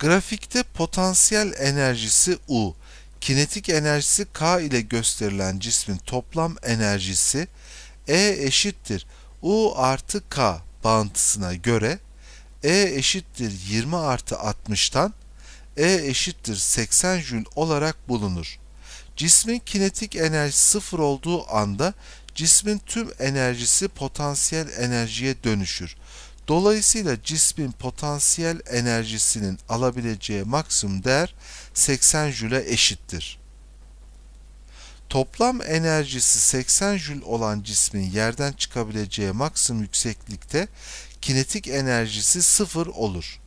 Grafikte potansiyel enerjisi U, kinetik enerjisi K ile gösterilen cismin toplam enerjisi E eşittir U artı K bağıntısına göre E eşittir 20 artı 60'tan E eşittir 80 jül olarak bulunur. Cismin kinetik enerjisi sıfır olduğu anda cismin tüm enerjisi potansiyel enerjiye dönüşür. Dolayısıyla cismin potansiyel enerjisinin alabileceği maksimum değer 80 jüle eşittir. Toplam enerjisi 80 jül olan cismin yerden çıkabileceği maksimum yükseklikte kinetik enerjisi 0 olur.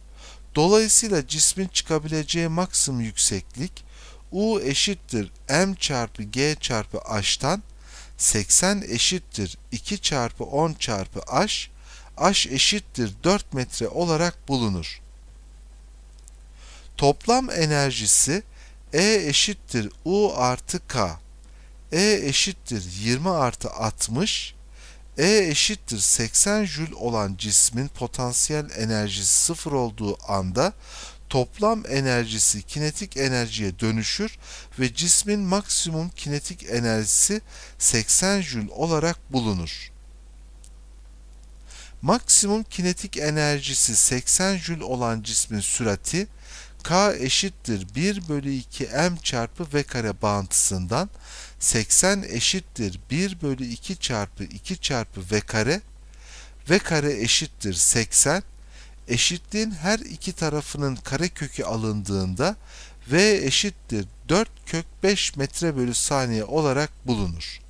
Dolayısıyla cismin çıkabileceği maksimum yükseklik U eşittir m çarpı g çarpı h'tan 80 eşittir 2 çarpı 10 çarpı h h eşittir 4 metre olarak bulunur. Toplam enerjisi E eşittir U artı K. E eşittir 20 artı 60. E eşittir 80 jül olan cismin potansiyel enerjisi sıfır olduğu anda toplam enerjisi kinetik enerjiye dönüşür ve cismin maksimum kinetik enerjisi 80 jül olarak bulunur. Maksimum kinetik enerjisi 80 jül olan cismin sürati k eşittir 1 bölü 2 m çarpı v kare bağıntısından 80 eşittir 1 bölü 2 çarpı 2 çarpı v kare v kare eşittir 80 eşitliğin her iki tarafının karekökü alındığında v eşittir 4 kök 5 metre bölü saniye olarak bulunur.